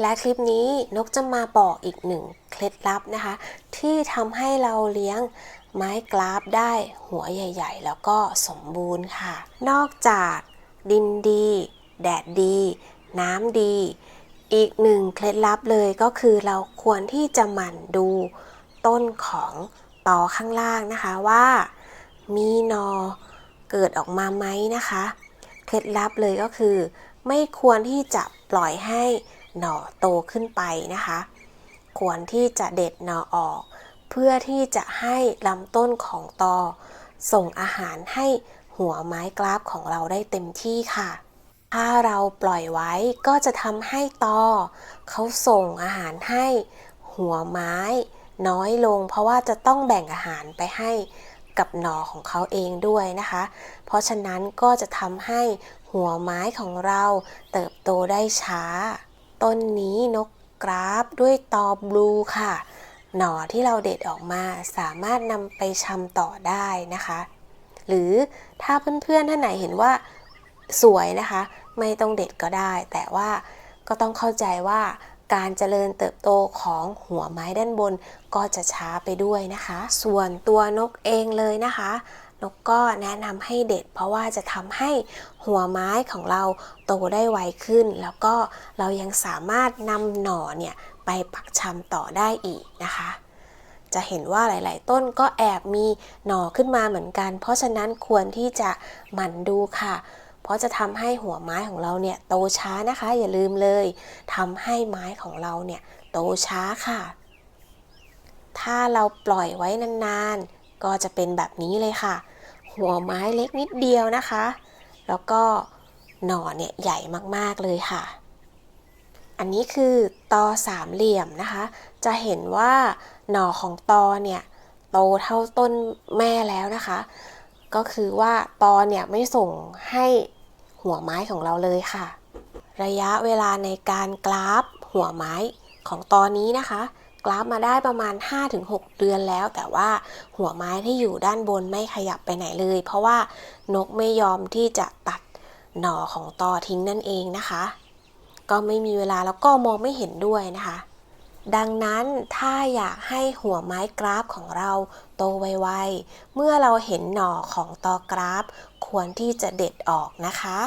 และคลิปนี้นกจะมาบอกอีกหนึ่งเคล็ดลับนะคะ ที่ทำให้เราเลี้ยงไม้กราฟได้หัวใหญ่ ๆ แล้วก็สมบูรณ์ค่ะ นอกจากดินดี แดดดี น้ำดี อีกหนึ่งเคล็ดลับเลยก็คือเราควรที่จะหมั่นดูต้นของตอข้างล่างนะคะว่ามีนอเกิดออกมาไหมนะคะ เคล็ดลับเลยก็คือ ไม่ควรที่จะปล่อยให้ หน่อโตขึ้นไปนะคะ ควรที่จะเด็ดหน่อออก เพื่อที่จะให้ลำต้นของตอ ส่งอาหารให้หัวไม้กราฟของเราได้เต็มที่ค่ะ ถ้าเราปล่อยไว้ก็จะทำให้ตอเขาส่งอาหารให้หัวไม้น้อยลง เพราะว่าจะต้องแบ่งอาหารไปให้กับหน่อของเขาเองด้วยนะคะ เพราะฉะนั้นก็จะทำให้หัวไม้ของเราเติบโตได้ช้า ต้นนี้นกกราฟด้วยตอบลูค่ะ หน่อที่เราเด็ดออกมาสามารถนำไปชำต่อได้นะคะ หรือถ้าเพื่อนๆท่านไหนเห็นว่าสวยนะคะ ไม่ต้องเด็ดก็ได้ แต่ว่าก็ต้องเข้าใจว่าการเจริญเติบโตของหัวไม้ด้านบนก็จะช้าไปด้วยนะคะ ส่วนตัวนกเองเลยนะคะ นกก็แนะนำให้เด็ด เพราะว่าจะทำให้หัวไม้ของเราโตได้ไวขึ้น แล้วก็เรายังสามารถนำหน่อเนี่ยไปปักชำต่อได้อีกนะคะ จะเห็นว่าหลาย ๆ ต้นก็แอบมีหน่อขึ้นมาเหมือนกัน เพราะฉะนั้นควรที่จะหมั่นดูค่ะ เพราะจะทำให้หัวไม้ของเราเนี่ยโตช้านะคะ อย่าลืมเลยทำให้ไม้ของเราเนี่ยโตช้าค่ะ ถ้าเราปล่อยไว้นาน ๆ ก็จะเป็นแบบนี้เลยค่ะ หัวไม้เล็กนิดเดียวนะคะ แล้วก็หน่อเนี่ยใหญ่มากๆเลยค่ะ อันนี้คือตอสามเหลี่ยมนะคะ จะเห็นว่าหน่อของตอเนี่ยโตเท่าต้นแม่แล้วนะคะ ก็คือว่าตอเนี่ยไม่ส่งให้หัวไม้ของเราเลยค่ะ ระยะเวลาในการกราฟหัวไม้ของตอนนี้นะคะ กราฟมาได้ประมาณ 5-6 เดือนแล้ว แต่ว่าหัวไม้ที่อยู่ด้านบนไม่ขยับไปไหนเลย เพราะว่านกไม่ยอมที่จะตัดหน่อของตอทิ้งนั่นเองนะคะ ก็ไม่มีเวลาแล้วก็มองไม่เห็นด้วยนะคะ ดังนั้นถ้าอยากให้หัวไม้กราฟของเราโตไวๆเมื่อเราเห็นหน่อของตอกราฟ ควรที่จะเด็ดออกนะคะ